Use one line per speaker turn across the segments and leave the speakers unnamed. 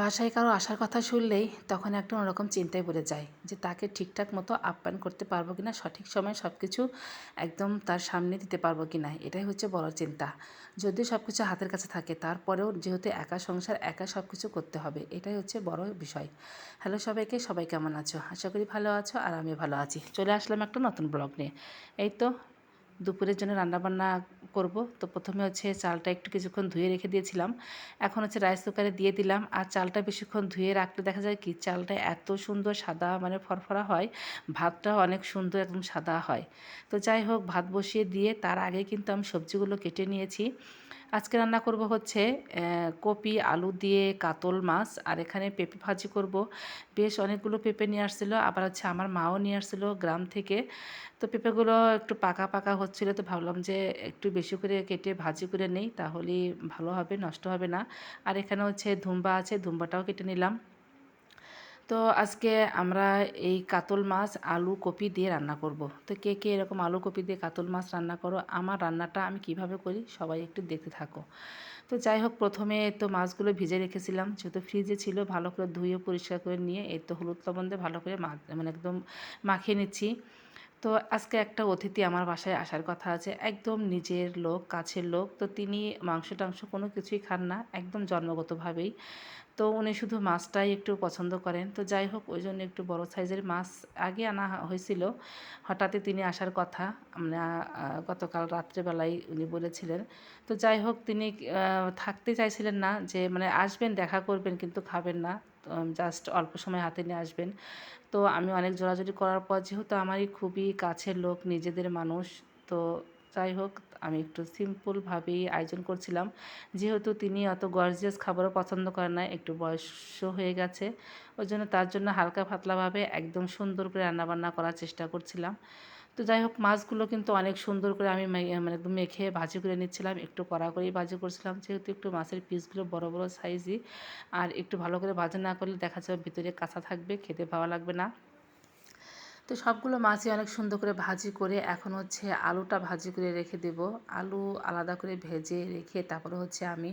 বাসায় কারও আসার কথা শুনলেই তখন একটা অন্যরকম চিন্তায় পড়ে যায় যে তাকে ঠিকঠাক মতো আপ্যায়ন করতে পারব কিনা, সঠিক সময়ে সব কিছু একদম তার সামনে দিতে পারব কি না এটাই হচ্ছে বড় চিন্তা। যদিও সব কিছু হাতের কাছে থাকে, তারপরেও যেহেতু একা সংসার, একা সব কিছু করতে হবে, এটাই হচ্ছে বড় বিষয়। হ্যালো সবাইকে, সবাই কেমন আছো? আশা করি ভালো আছো আর আমি ভালো আছি। চলে আসলাম একটা নতুন ব্লগ নিয়ে। এই তো দুপুরের জন্য রান্নাবান্না করব। তো প্রথমে হচ্ছে চালটা একটু কিছুক্ষণ ধুয়ে রেখে দিয়েছিলাম। এখন হচ্ছে রাইস কুকারে দিয়ে দিলাম। আর চালটা বেশিক্ষণ ধুয়ে রাখলে দেখা যায় কি, চালটা এত সুন্দর সাদা মানে ফরফরা হয় ভাতটাও অনেক সুন্দর একদম সাদা হয়। তো যাই হোক, ভাত বসিয়ে দিয়ে তার আগে কিন্তু আমি সবজিগুলো কেটে নিয়েছি। আজকে রান্না করব হচ্ছে কপি, আলু দিয়ে কাতল মাছ, আর এখানে পেঁপে ভাজি করব। বেশ অনেকগুলো পেঁপে নিয়ে আসছিল, আবার হচ্ছে আমার মাও নিয়ে আসছিল গ্রাম থেকে। তো পেঁপেগুলো একটু পাকা পাকা হচ্ছিল, তো ভাবলাম যে একটু বেশি করে কেটে ভাজি করে নেই তাহলে ভালো হবে, নষ্ট হবে না। আর এখানে হচ্ছে ধুম্বা আছে, ধুম্বাটাও কেটে নিলাম। তো আজকে আমরা এই কাতল মাছ, আলু কপি দিয়ে রান্না করব। তো কে কে এরকম আলু কপি দিয়ে কাতল মাছ রান্না করো, আমার রান্নাটা আমি কীভাবে করি সবাই একটু দেখতে থাকো। তো যাই হোক, প্রথমে তো মাছগুলো ভিজে রেখেছিলাম, যেহেতু ফ্রিজে ছিল, ভালো করে ধুয়ে পরিষ্কার করে নিয়ে এই তো হলুদ লবণ দিয়ে ভালো করে মানে একদম মাখিয়ে নিচ্ছি। তো আজকে একটা অতিথি আমার বাসায় আসার কথা আছে। একদম নিজের লোক, কাছের লোক। তো তিনি মাংস টাংস কোনো কিছুই খান না, একদম জন্মগতভাবেই। তো উনি শুধু মাছটাই একটু পছন্দ করেন। তো যাই হোক, ওই জন্য একটু বড় সাইজের মাছ আগে আনা হয়েছিল। হঠাৎই তিনি আসার কথা। আমরা গতকাল রাত্রেবেলায় উনি বলেছিলেন। তো যাই হোক, তিনি থাকতে চাইছিলেন না যে মানে আসবেন, দেখা করবেন, কিন্তু খাবেন না। জাস্ট অল্প সময় হাতে নিয়ে আসবেন। তো আমি অনেক জোরাজুরি করার পর যেহেতু আমারই খুবই কাছের লোক, নিজেদের মানুষ, তো যাই হোক, আমি একটু সিম্পলভাবেই আয়োজন করছিলাম। যেহেতু তিনি অত গর্জিয়াস খাবারও পছন্দ করেন না, একটু বয়স হয়ে গেছে, ওই জন্য তার জন্য হালকা পাতলাভাবে একদম সুন্দর করে রান্নাবান্না করার চেষ্টা করছিলাম। তো যাই হোক, মাছগুলো কিন্তু অনেক সুন্দর করে আমি মানে একদম মেখে ভাজি করে নিচ্ছিলাম। একটু কড়া করেই ভাজি করছিলাম, যেহেতু একটু মাছের পিসগুলো বড় বড় সাইজই। আর একটু ভালো করে ভাজা না করলে দেখা যাবে ভিতরে কাঁচা থাকবে, খেতে ভালো লাগবে না। তো সবগুলো মাছই অনেক সুন্দর করে ভাজি করে এখন হচ্ছে আলুটা ভাজি করে রেখে দেব। আলু আলাদা করে ভেজে রেখে তারপরে হচ্ছে আমি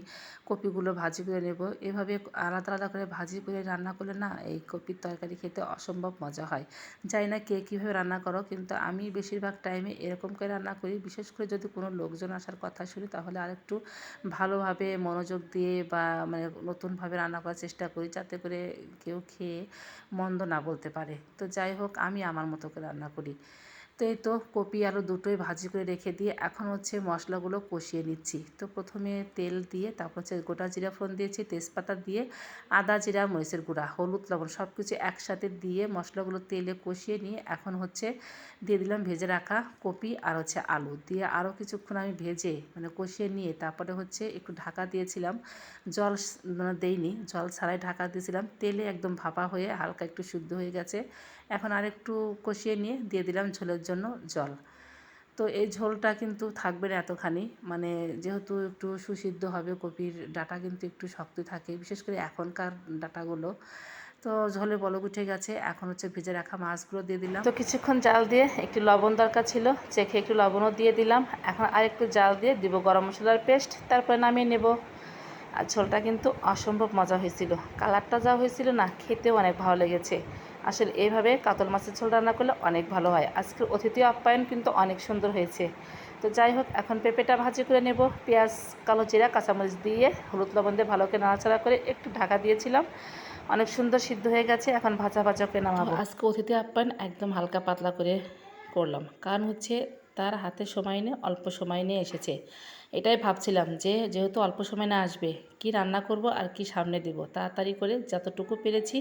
কপিগুলো ভাজি করে নেব। এভাবে আলাদা আলাদা করে ভাজি করে রান্না করলে না এই কপির তরকারি খেতে অসম্ভব মজা হয়। যাই না কে কীভাবে রান্না করো, কিন্তু আমি বেশিরভাগ টাইমে এরকম করে রান্না করি। বিশেষ করে যদি কোনো লোকজন আসার কথা শুনি, তাহলে আরেকটু ভালোভাবে মনোযোগ দিয়ে বা মানে নতুনভাবে রান্না করার চেষ্টা করি, যাতে করে কেউ খেয়ে মন্দ না বলতে পারে। তো যাই হোক, আমি আমার মতো করে রান্না করি তো এই তো কপি আলু দুটোই ভাজি করে রেখে দিয়ে এখন হচ্ছে মশলাগুলো কষিয়ে নিচ্ছি। তো প্রথমে তেল দিয়ে, তারপর হচ্ছে গোটা জিরা ফোড়ন দিয়েছি, তেজপাতা দিয়ে, আদা, জিরা, মরিচের গুঁড়া, হলুদ, লবণ সব কিছু একসাথে দিয়ে মশলাগুলো তেলে কষিয়ে নিয়ে এখন হচ্ছে দিয়ে দিলাম ভেজে রাখা কপি আর হচ্ছে আলু। দিয়ে আরও কিছুক্ষণ আমি ভেজে মানে কষিয়ে নিয়ে তারপরে হচ্ছে একটু ঢাকা দিয়েছিলাম। জল মানে দেইনি, জল ছাড়াই ঢাকা দিয়েছিলাম। তেলে একদম ভাপা হয়ে হালকা একটু শুদ্ধ হয়ে গেছে। এখন আর একটু কষিয়ে নিয়ে দিয়ে দিলাম ঝোলের জন্য জল। তো এই ঝোলটা কিন্তু থাকবে না এতখানি। মানে যেহেতু একটু সুসিদ্ধ হবে, কপির ডাটা কিন্তু একটু শক্ত থাকে, বিশেষ করে এখনকার ডাটাগুলো। তো ঝোলে বলক উঠে গেছে, এখন হচ্ছে ভেজে রাখা মাছগুলো দিয়ে দিলাম। তো কিছুক্ষণ জাল দিয়ে একটু লবণ দরকার ছিল, চেখে একটু লবণও দিয়ে দিলাম। এখন আর একটু জাল দিয়ে দিব গরম মশলার পেস্ট, তারপরে নামিয়ে নেব। আর ঝোলটা কিন্তু অসম্ভব মজা হয়েছিল। কালারটা যা হয়েছিল না, খেতেও অনেক ভালো লেগেছে। আসলে এইভাবে কাতল মাছের ঝোল রান্না করলে অনেক ভালো হয়। আজকের অতিথি আপ্যায়ন কিন্তু অনেক সুন্দর হয়েছে। তো যাই হোক এখন পেঁপেটা ভাজি করে নেব। পেঁয়াজ কালো জিরা কাঁচামরিচ দিয়ে হলুদ লবণ দিয়ে ভালো করে নাড়াচাড়া করে একটু ঢাকা দিয়েছিলাম। অনেক সুন্দর সিদ্ধ হয়ে গেছে এখন ভাজা ভাজা করে নামাবো। আজকে অতিথি আপ্যায়ন একদম হালকা পাতলা করে করলাম। কারণ হচ্ছে তার হাতে সময় নিয়ে অল্প সময় নিয়ে এসেছে। এটাই ভাবছিলাম যে যেহেতু অল্প সময় না আসবে কি রান্না করব আর কি সামনে দিব। তাড়াতাড়ি করে যতটুকু পেরেছি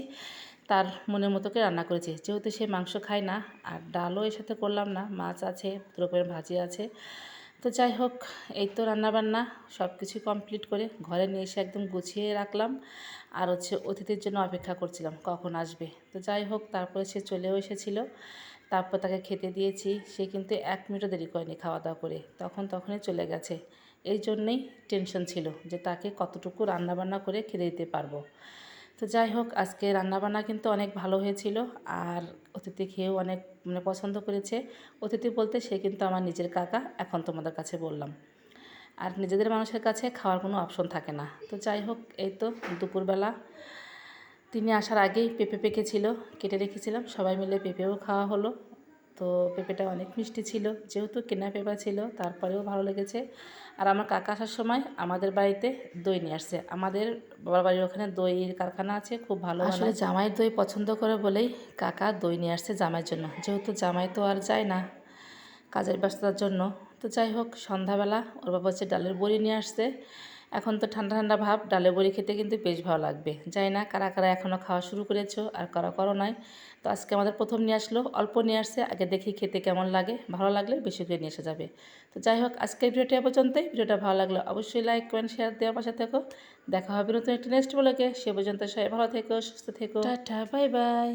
তার মনের মতো করে রান্না করেছি। যেহেতু সে মাংস খায় না, আর ডালও এর সাথে করলাম না, মাছ আছে রকমের ভাজি আছে। তো যাই হোক, এই তো রান্নাবান্না সব কিছু কমপ্লিট করে ঘরে নিয়ে এসে একদম গুছিয়ে রাখলাম। আর হচ্ছে অতিথির জন্য অপেক্ষা করছিলাম, কখন আসবে। তো যাই হোক, তারপরে সে চলেও এসেছিল। তারপর তাকে খেতে দিয়েছি। সে কিন্তু এক মিনিটও দেরি করেনি খাওয়া দাওয়া করে। তখন তখনই চলে গেছে। এই জন্যেই টেনশন ছিল যে তাকে কতটুকু রান্নাবান্না করে খেতে দিতে পারব। তো যাই হোক, আজকে রান্নাবান্না কিন্তু অনেক ভালো হয়েছিল আর অতিথি খেয়েও অনেক মানে পছন্দ করেছে। অতিথি বলতে সে কিন্তু আমার নিজের কাকা, এখন তোমাদের কাছে বললাম। আর নিজেদের মানুষের কাছে খাওয়ার কোনো অপশন থাকে না। তো যাই হোক, এই তো দুপুরবেলা। তিনি আসার আগেই পেঁপে পেকেছিল, কেটে রেখেছিলাম, সবাই মিলে পেঁপেও খাওয়া হলো। তো পেঁপেটা অনেক মিষ্টি ছিল, যেহেতু কেনা পেঁপা ছিল, তারপরেও ভালো লেগেছে। আর আমার কাকা আসার সময় আমাদের বাড়িতে দই নিয়ে আসছে। আমাদের বাবার বাড়ির ওখানে দইয়ের কারখানা আছে, খুব ভালো আসলে জামাই দই পছন্দ করে বলেই কাকা দই নিয়ে আসছে জামাইয়ের জন্য। যেহেতু জামাই তো আর যায় না কাজের ব্যস্ততার জন্য। তো যাই হোক, সন্ধ্যাবেলা ওর বাবা হচ্ছে ডালের বড়ি নিয়ে আসছে। এখন তো ঠান্ডা ঠান্ডা ভাব, ডালে বড়ি খেতে কিন্তু বেশ ভালো লাগবে। যাই না কারা কারা এখনও খাওয়া শুরু করেছ আর কারা করো নাই। তো আজকে আমাদের প্রথম নিয়ে আসলো, অল্প নিয়ে আসছে, আগে দেখি খেতে কেমন লাগে, ভালো লাগলে বেশি করে নিয়ে এসে যাবে। তো যাই হোক আজকের ভিডিওটা পর্যন্তই। ভিডিওটা ভালো লাগলে অবশ্যই লাইক, কমেন্ট, শেয়ার দেওয়ার পাশে থেকো। দেখা হবে নতুন একটা নেক্সট ব্লগে। সে পর্যন্ত সবাই ভালো থেকো, সুস্থ থেকো। Tata, bye bye.